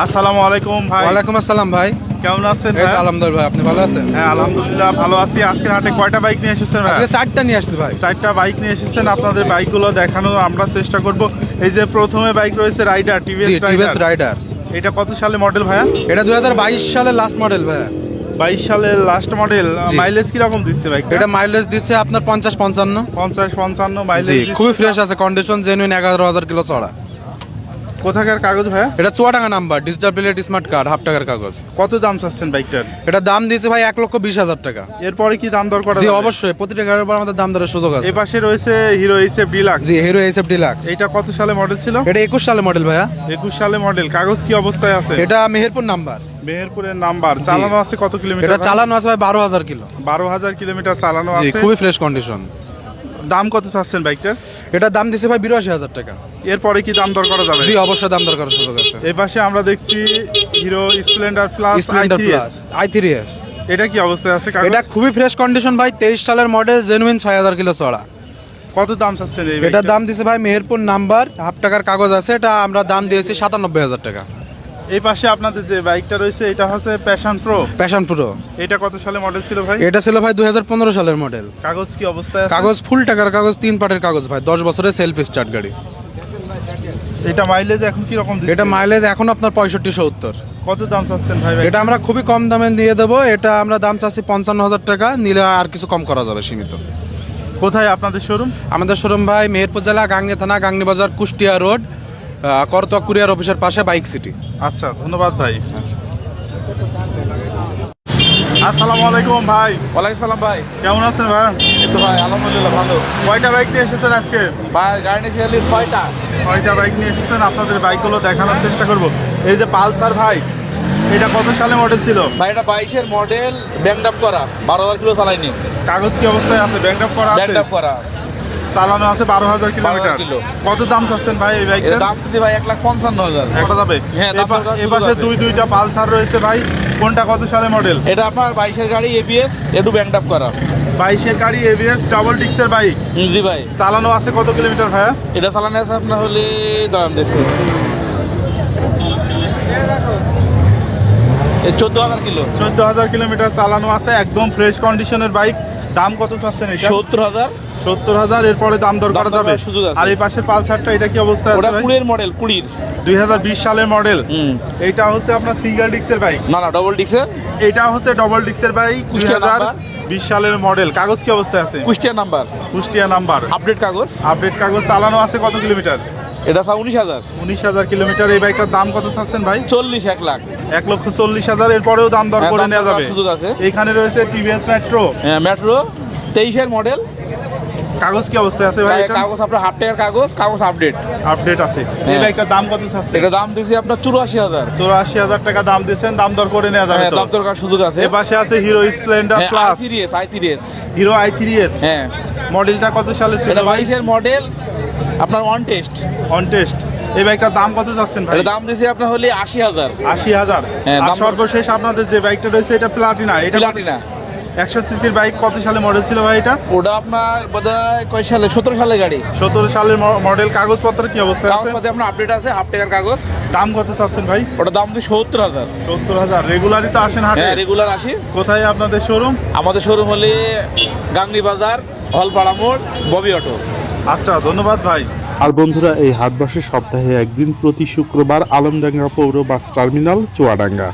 আসসালামু আলাইকুম ভাই। ওয়ালাইকুম আসসালাম ভাই। কেমন আছেন ভাই? আলহামদুলিল্লাহ ভাই আপনি ভালো আছেন? হ্যাঁ আলহামদুলিল্লাহ ভালো আছি। আজকের হাটে কয়টা বাইক নিয়ে এসেছেন ভাই? আজকে চারটা নিয়ে আসছি ভাই। চারটা বাইক নিয়ে এসেছেন। আপনাদের বাইকগুলো দেখানোর আমরা চেষ্টা করব। এই যে প্রথমে বাইক রয়েছে রাইডার টিভিএস টিভিএস রাইডার এটা কত সালে মডেল ভাইয়া? এটা দুই হাজার বাইশ সালের লাস্ট মডেল ভাই বাইশ সালের লাস্ট মডেল মাইলেজ কীরকম দিচ্ছে বাইক এটা মাইলেজ দিচ্ছে আপনার পঞ্চাশ পঞ্চান্ন। পঞ্চাশ পঞ্চান্ন মাইলেজ খুবই ফ্রেশ আছে। কন্ডিশন জেনুইন এগারো হাজার কিলো চড়া। কোথাকার কাগজ ভাইয়া? এটা Chuadanga number digital plate smart card half টাকার কাগজ। কত দাম চাচ্ছেন বাইকটার? এটা দাম দিয়েছে ভাই এক লক্ষ বিশ হাজার টাকা। এরপরে কি দাম দর করা জি অবশ্যই প্রতিটা গাড়ির উপর আমাদের দাম দরের সুযোগ আছে। এই পাশে রয়েছে হিরো এইসএফ ডিলাক্স জি হিরো এইসএফ ডিলাক্স এটা কত সালে মডেল ছিল? এটা একুশ সালে মডেল ভাইয়া। একুশ সালে মডেল কাগজ কি অবস্থায় আছে? এটা মেহেরপুর নাম্বার। মেহেরপুরের নাম্বার। চালানো আছে কত কিলোমিটার? এটা চালানো আছে ভাই বারো হাজার কিলো। বারো হাজার কিলোমিটার চালানো আছে। খুবই ফ্রেশ কন্ডিশন দাম কত চাচ্ছেন বাইকটার এটা দাম দিছে ভাই বিরাশি হাজার টাকা। এরপরে কি দাম দর করা যাবে? জি অবশ্যই দাম দর করার সুযোগ আছে। এই পাশে আমরা দেখছি Hero Splendor Plus Splendor Plus I three S. এটা কি অবস্থায় আছে? এটা খুবই ফ্রেশ কন্ডিশন ভাই তেইশ সালের মডেল জেনুইন ছয় হাজার কিলো চড়া। কত দাম চাচ্ছেন এটার দাম দিছে ভাই মেহেরপুর নাম্বার হাফ টাকার কাগজ আছে এটা আমরা দাম দিয়েছি সাতানব্বই হাজার টাকা। এই পাশে আপনাদের যে বাইকটা রয়েছে এটা হচ্ছে প্যাশন প্রো প্যাশন প্রো এটা কত সালে মডেল ছিল ভাই? এটা ছিল ভাই দুই হাজার পনেরো সালের মডেল কাগজ কি অবস্থায় আছে? কাগজ ফুল টাকার কাগজ তিন পাটের কাগজ ভাই দশ বছরের সেলফ স্টার্ট গাড়ি। এটা মাইলেজ এখন কি রকম দিচ্ছে? এটা মাইলেজ এখন আপনার পঁয়ষট্টি সত্তর। কত দাম চাচ্ছেন ভাই ভাই এটা আমরা খুবই কম দামে দিয়ে দেবো এটা আমরা দাম চাচ্ছি পঞ্চান্ন হাজার টাকা নিলে আর কিছু কম করা যাবে সীমিত। কোথায় আপনাদের শোরুম আমাদের শোরুম ভাই মেহেরপুর জেলা গাংনী থানা গাংনী বাজার কুষ্টিয়া রোড। করতোয়া কুরিয়ার অফিসের পাশে বাইক সিটি। আচ্ছা ধন্যবাদ ভাই। আচ্ছা। আসসালামু আলাইকুম ভাই। ওয়ালাইকুম সালাম ভাই। কেমন আছেন ভাই? তো ভাই আলহামদুলিল্লাহ ভালো। কয়টা বাইক নিয়ে এসেছেন আজকে? ভাই গাড়ি নিয়েছি ছয়টা। ছয়টা বাইক নিয়ে এসেছেন আপনাদের বাইকগুলো দেখানোর চেষ্টা করব। এই যে পালসার ভাই এটা কত সালে মডেল ছিল? ভাই এটা বাইশের মডেল আপ করা বারো হাজার কিলো চালাইনি। কাগজ কি অবস্থায় আছে? ব্যাংক করা আছে? আপ করা। চালানো আছে বারো হাজার কিলোমিটার। কিলো। কত দাম চাচ্ছেন ভাই এই বাইকটা দাম দিচ্ছি ভাই এক লাখ পঞ্চান্ন হাজার। একটা যাবে হ্যাঁ, এ পাশে দুই দুইটা পালসার রয়েছে ভাই কোনটা কত সালে মডেল এটা আপনার বাইশের গাড়ি এবিএস একটু ব্যাংড আপ করা। বাইশের গাড়ি এবিএস ডাবল ডিক্সের বাইক জি ভাই। চালানো আছে কত কিলোমিটার ভাইয়া? এটা চালানো আছে আপনার হলে দাম দেখছি। চোদ্দ হাজার কিলো। চোদ্দ হাজার কিলোমিটার চালানো আছে একদম ফ্রেশ কন্ডিশনের বাইক দাম কত চাচ্ছেন সত্তর হাজার। সত্তর হাজার এরপরে দাম দর করা যাবে। আর এই পাশের পালসারটা এটা কি অবস্থায় ওটা আছে কুড়ির মডেল কুড়ির। দুই হাজার বিশ সালের মডেল এইটা হচ্ছে আপনার সিঙ্গেল ডিক্সের বাইক না না ডবল ডিক্সের এটা হচ্ছে ডবল ডিক্সের বাইক দুই হাজার। বিশ সালের মডেল কাগজ কি অবস্থায় আছে? Kushtia number Kushtia number update কাগজ? আপডেট কাগজ চালানো আছে কত কিলোমিটার? এটা আছে উনিশ হাজার। উনিশ হাজার কিলোমিটার। এই বাইকটার দাম কত চাচ্ছেন ভাই? চল্লিশ এক লাখ। এক লক্ষ চল্লিশ হাজার এরপরেও দাম দর হ্যাঁ, করে নেওয়া যাবে। এখানে রয়েছে টিভিএস মেট্রো হ্যাঁ মেট্রো তেইশের মডেল কাগজ কি অবস্থায় আছে ভাই এটা? কাগজ আপনার হাফ টাকার কাগজ কাগজ আপডেট আপডেট আছে। এই হ্যাঁ। বাইকটার দাম কত চাচ্ছে? এটা দাম দিয়েছি আপনার চুরাশি হাজার। চৌরাশি হাজার টাকা দাম দিয়েছেন দাম দর করে নেওয়া যাবে হ্যাঁ তো। দাম দরকার সুযোগ আছে। এ পাশে আছে Hero Splendor Plus i3s, i3s Hero I three S হ্যাঁ। মডেলটা কত সালে ছিল এটা ভাই? বাইশের মডেল আপনার ওয়ান টেস্ট অন টেস্ট এই বাইকটার দাম কত চাচ্ছেন ভাই? দাম দিছি আপনার হলে আশি হাজার। আশি হাজার। হ্যাঁ, সর্বশেষ আপনাদের যে বাইকটা রয়েছে এটা প্লাটিনা এটা প্লাটিনা একশো সিসির বাইক কত সালে মডেল ছিল ভাই এটা? ওটা আপনার বোধহয় কয় সালে? সতেরো সালে গাড়ি। সতেরো সালের মডেল কাগজপত্র কি অবস্থায় আছে? কাগজ আপনার আপডেট আছে হাফ টাকার কাগজ। দাম কত চাচ্ছেন ভাই? ওটা দাম দিয়ে সত্তর হাজার। সত্তর হাজার। রেগুলারই তো আসেন হাটে? হ্যাঁ রেগুলার আসি। কোথায় আপনাদের শোরুম আমাদের শোরুম হলে গাংনি বাজার হলপাড়া মোড় ববি অটো। আচ্ছা ধন্যবাদ ভাই। আর বন্ধুরা এই হাট বসে সপ্তাহে একদিন প্রতি শুক্রবার আলমডাঙ্গা পৌর বাস টার্মিনাল চুয়াডাঙ্গা।